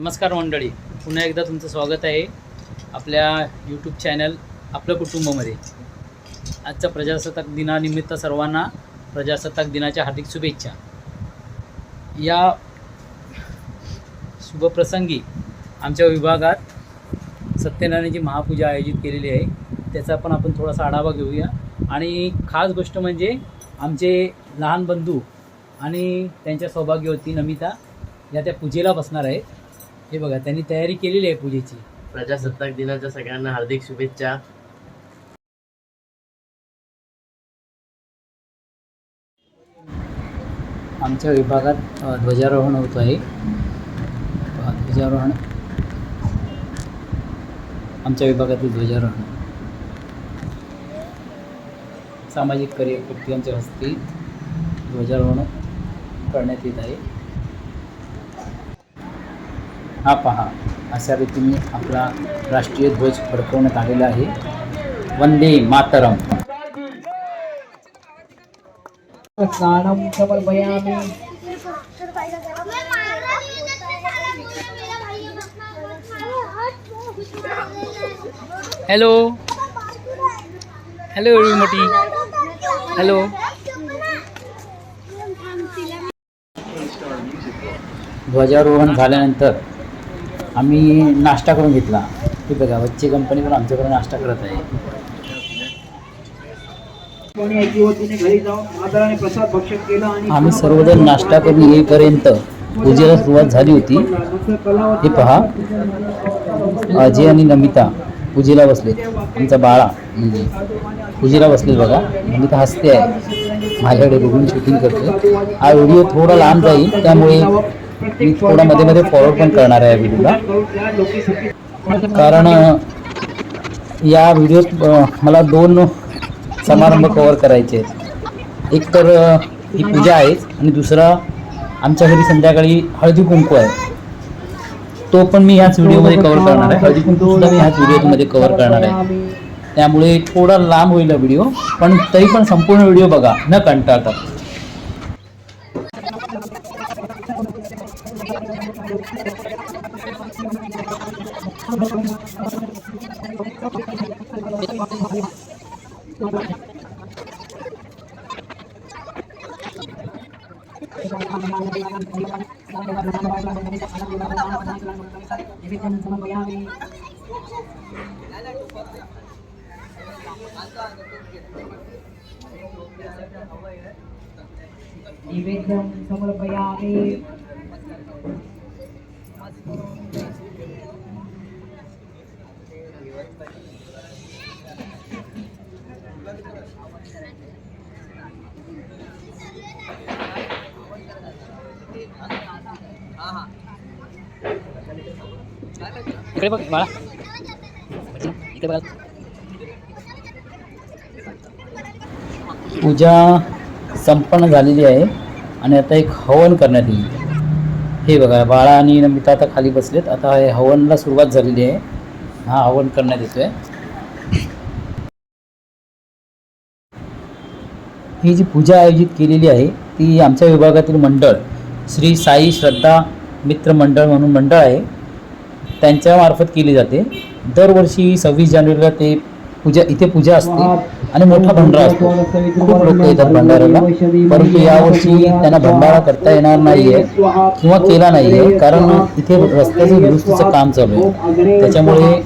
नमस्कार मंडळी. पुन्हा एकदा तुमचं स्वागत आहे आपल्या यूट्यूब चॅनल आपलं कुटुंबमध्ये. आजच्या प्रजासत्ताक दिनानिमित्त सर्वांना प्रजासत्ताक दिनाच्या हार्दिक शुभेच्छा. या शुभप्रसंगी आमच्या विभागात सत्यनारायणाची महापूजा आयोजित केलेली आहे. त्याचा पण आपण थोडासा आढावा घेऊया. आणि खास गोष्ट म्हणजे आमचे लहान बंधू आणि त्यांच्या सौभाग्यवती नमिता या त्या पूजेला बसणार आहेत. हे बघा त्यांनी तयारी केलेली आहे पूजेची. प्रजासत्ताक दिनाच्या सगळ्यांना हार्दिक शुभेच्छा. आमच्या विभागात ध्वजारोहण होत आहे. ध्वजारोहण. आमच्या विभागातील ध्वजारोहण. सामाजिक कार्यकर्त्यांच्या हस्ते ध्वजारोहण करण्यात येत आहे. हा पहा. अशा रीतीने आपला राष्ट्रीय ध्वज फडकवण्यात आलेला आहे. वंदे मातरम. हॅलो हॅलो एवढी मोठी हॅलो ध्वजारोहण झाल्यानंतर आम्ही नाश्ता करून घेतला. हे बघा बच्चे कंपनी पण आमच्याकडे नाश्ता करत आहे. आम्ही सर्वजण नाश्ता करून येईपर्यंत पूजेला सुरुवात झाली होती. हे पहा. अजय आणि नमिता पूजेला बसले आमचा बाळा म्हणजे पूजेला बसले बघा. नमिता हसते आहे. माझ्याकडे बघून शूटिंग करते हा व्हिडिओ थोडा लांब जाईल त्यामुळे मी थोडा मध्ये मध्ये फॉरवर्ड पण करणार आहे या व्हिडिओला कारण या व्हिडिओत मला दोन समारंभ कव्हर करायचे आहेत. एक तर ही पूजा आहे आणि दुसरा आमच्या घरी संध्याकाळी हळदी कुंकू आहे. तो पण मी ह्याच व्हिडिओमध्ये कव्हर करणार आहे. हळदी कुंकू सुद्धा मी ह्याच व्हिडिओमध्ये कव्हर करणार आहे. त्यामुळे थोडा लांब होईल व्हिडिओ पण तरी पण संपूर्ण व्हिडिओ बघा. न कंटाळता. निवेद्यं समर्पयामि इकडे बघ बाळा. इकडे बघा. पूजा संपन्न झालेली आहे आणि आता एक हवन करण्यात येईल. हे बघा बाळा आणि नमिता आता खाली बसलेत. आता हे हवनला सुरुवात झालेली आहे. हा हवन करण्यात येतोय. ही जी पूजा आयोजित केलेली आहे ती आमच्या विभागातील मंडळ श्री साई श्रद्धा मित्र मंडळ म्हणून मंडळ आहे. त्यांच्यामार्फत केली जाते. दरवर्षी सव्वीस जानेवारीला ते पूजा इथे पूजा असते आणि मोठा भंडारा असतो. खूप लोक येतात भंडाऱ्याला. परंतु यावर्षी त्यांना भंडारा करता येणार नाहीये किंवा केला नाहीये कारण इथे रस्त्याचं दुरुस्तीचं काम चालू आहे. त्याच्यामुळे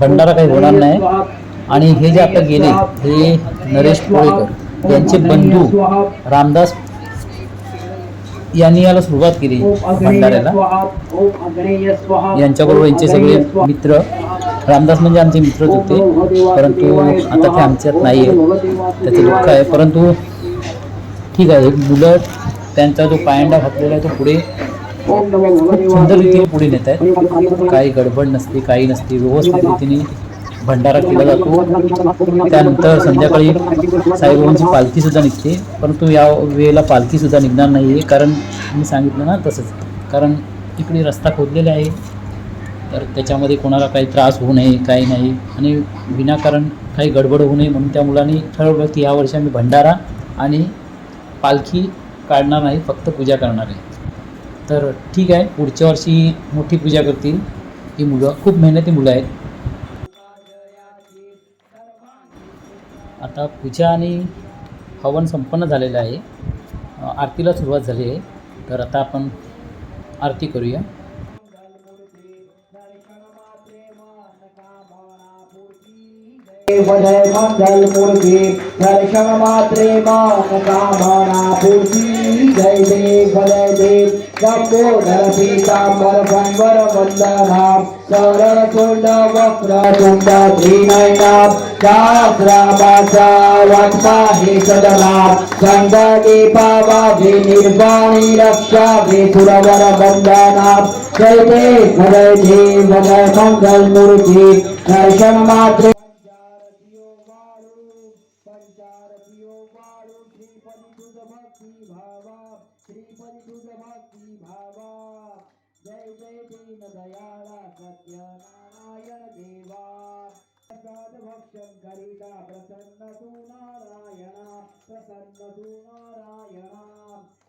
भंडारा काही होणार नाही. आणि हे जे आता गेले हे नरेश पोळेकर यांचे बंधू रामदास यांनी याला सुरुवात केली भंडाऱ्याला. यांच्याबरोबर यांचे सगळे मित्र रामदास म्हणजे आमचे मित्रच होते. परंतु आता ते आमच्यात नाही आहे त्याचं दुःख आहे. परंतु ठीक आहे. मुलं त्यांचा जो पायंडा घातलेला आहे तो पुढे खूप सुंदर रीतीने पुढे नेत आहेत. काही गडबड नसते काही नसते. व्यवस्थित रीतीने भंडारा केला जातो. त्यानंतर संध्याकाळी साईबाबांची पालखीसुद्धा निघते. परंतु या वेळेला पालखीसुद्धा निघणार नाही आहे कारण मी सांगितलं ना तसंच. कारण इकडे रस्ता खोदलेला आहे. तर त्याच्यामध्ये कोणाला काही त्रास होऊ नये काही नाही. आणि विनाकारण काही गडबड होऊ नये म्हणून त्या मुलांनी ठरवलं की यावर्षी आम्ही भंडारा आणि पालखी काढणार नाही फक्त पूजा करणार आहे. तर ठीक आहे. पुढच्या वर्षी मोठी पूजा करतील ही मुलं. खूप मेहनती मुलं आहेत. आता पूजा आणि हवन संपन्न झालेलं आहे. आरतीला सुरुवात झाली आहे. तर आता आपण आरती करूया. जय मंगल मूर्ति दर्शन मात्रे मान कामना पूर्ती जय देव जय देव पीतांबर संवर वंदना सरळ तुंड त्रिनयना सहस्रामाचा हे सदना निर्वाणी रक्षा वे वंदना जय जय देव मंगल मूर्ती. दर्शन मात्र संचार पियो वाळू श्रीपदी तुझ भक्ती भावा श्रीपदी तुझ भक्ती भावा। जय जय दीन दयाळा सत्यनारायण देवा। प्रसाद भक्षण करिता प्रसन्न तू नारायणा प्रसन्न तू नारायणा।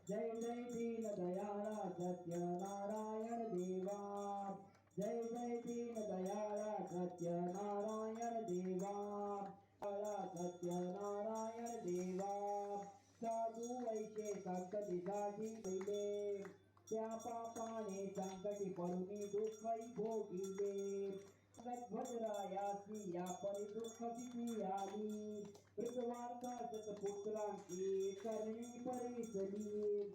जय जय दीन दयाळा संकटी पडून दुःखही भोगिले. भद्रायासी या परी दुःख किती आली. मृतवार्ता सतपुत्रांची करणी परिसली.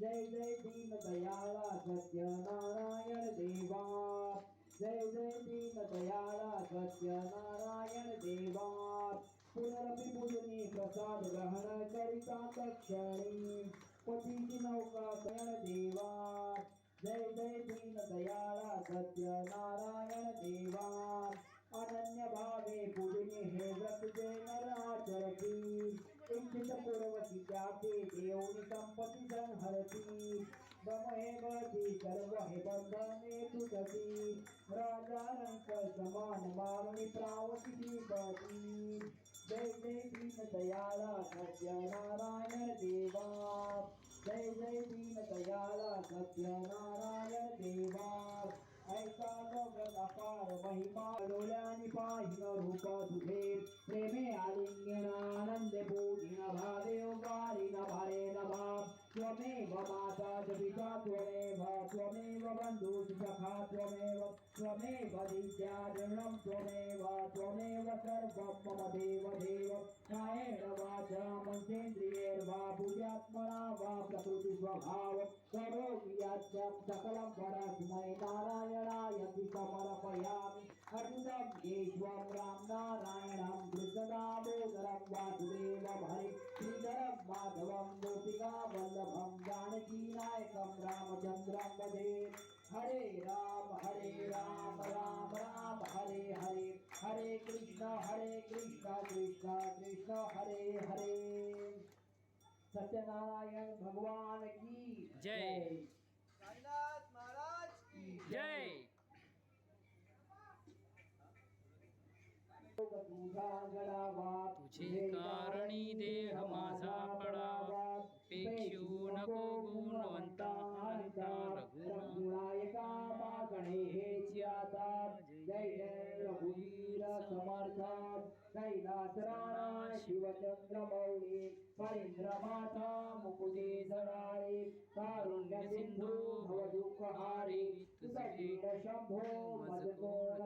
जय जय दीन दयाळा सत्यनारायण देवा. जय जय दीन दयाळा सत्यनारायण देवा. पुनरपि पूजनी प्रसाद ग्रहण करिता तक्षणी पतीची नौका देवा. जय जय दीन दयाळा सत्यनारायण देवा अनन्य भावे पूजनी हे व्रत जे नर आचरती. इच्छित पूर्वकी त्याते देवनी संपत्ती संहरती. बम हे बळती सर्व हे बंधने तुटती राजा रंक समान मागणी प्रावती बती जय जय दीन दयाला सत्य नारायण देवा. जय जय दीन सत्य नारायण देवा. ऐसा गगन अपार महिमा डोळ्यानी पाहिन रूप तुझे प्रेमे आलिंगन आनंद बोधिन भावे उगारिन भारे. नभा त्वमेव माता च पिता त्वमेव त्वमेव बन्धु सखा त्वमेव त्वमेव विद्या त्वमेव त्वमेव सर्वं मम देव देव। कायेन वाचा मन्त्रेन्द्रियैर्वा बुद्ध्यात्मना वा प्रकृतिस्वभाव। करोमि यद्यं सकलं परस्मै नारायणाय समर्पयामि केशवं राम नारायणं कृष्णदामोदरं वासुदेवं हरे श्रीधरं माधवं गोपिका वल्लभं जानकीनायकं रामचन्द्रं वदे। हरे राम हरे राम राम राम हरे हरे। हरे कृष्ण हरे कृष्ण कृष्ण कृष्ण हरे हरे। सत्यनारायण भगवान की जय. जय। तुझा गडावा तुझे कारणी देह माझा पडावा पेक्षू नको गुणवंता अनंता रघुनायका मागणे हेची आता. जय जय रघुवीर समर्थ. कैलास राणा शिवचंद्र मौली परींद्र माता मुकुटे जडाळे कारुण्य सिंधू भव दुःख हारी शंभो मज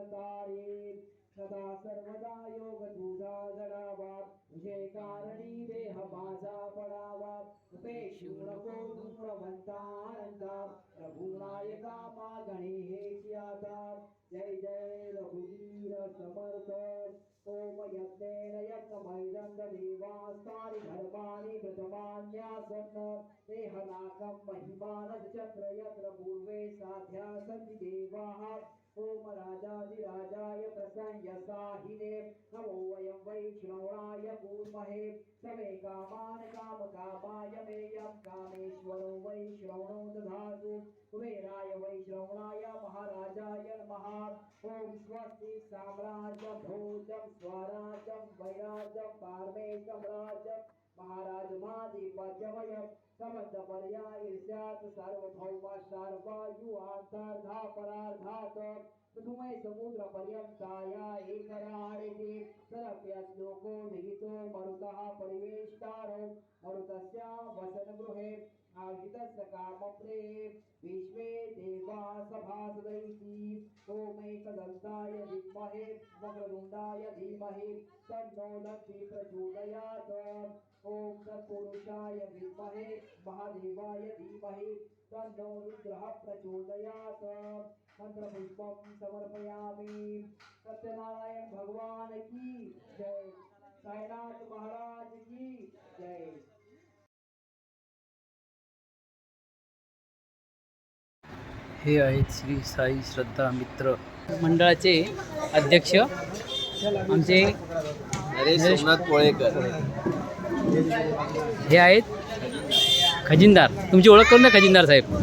तारे. सदा सर्वदा योग तुझा जडावा तुझे कारणी देह माझा पडावा उपेक्षू नको गुणवंता आनंदा रघुनायका मागणे हे आता जय जय रघुवीर समर्थ. ओम यज्ञेन यज्ञमैदंड देवास्तानि धर्माणि कृतमान्यासन् देहनाकं महिमानश्चत्र यत्र पूर्वे साध्या सन्ति देवाः ओम राजाधिराजाय प्रसंयसाहिने नमो वयं वै वैष्णवाय कूर्महे समे कामान् कामकामाय मेयं कामेश्वरो वै श्रवणो दधातु कुबेराय वै श्रवणाय महाराजाय नमः। ॐ स्वस्ति साम्राज्यं भोजं स्वराज्यं वैराज्यं पार्मेशं राजं महाराज समद पर्याय स्यात् सार्वभौम सर्वायुवान्तार्धापरार्धात् प्रथमे समुद्र पर्यन्ताया एकराणिति तदप्य श्लोको विहितो मरुतः परिवेष्टारो मरुतस्य वसनगृहे आहितस्य कामप्रे विश्वे देवा ओमैकदन्ताय विद्महे वक्रतुण्डाय धीमहि तन्नो लक्ष्मी प्रचोदयात् ॐ तत्पुरुषाय विद्महे महादेवाय धीमहि तन्नो रुद्रः प्रचोदयात्। मन्त्रपुष्पं समर्पयामि। सत्यनारायण भगवान की जय। साईनाथ महाराज। हे आहेत श्री साई श्रद्धा मित्र मंडळाचे अध्यक्ष. आमचे सोमनाथ पोळेकर हे आहेत खजिनदार. तुमची ओळख करून द्या खजिनदार साहेब.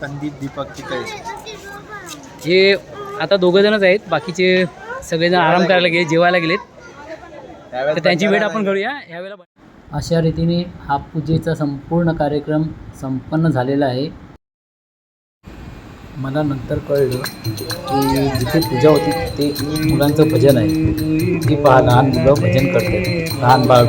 संदीप दीपक चिकळे हे आता दोघं जणच आहेत. बाकीचे सगळेजण आराम करायला गेले. जेवायला गेलेत. तर त्यांची भेट आपण करूया. ह्यावेळेला अशा रीतीने हा पूजेचा संपूर्ण कार्यक्रम संपन्न झालेला आहे. मला नंतर कळलं की जिथे पूजा होती ते मुलांचं भजन आहे. ती पहा लहान मुलं भजन करते लहान बाळ.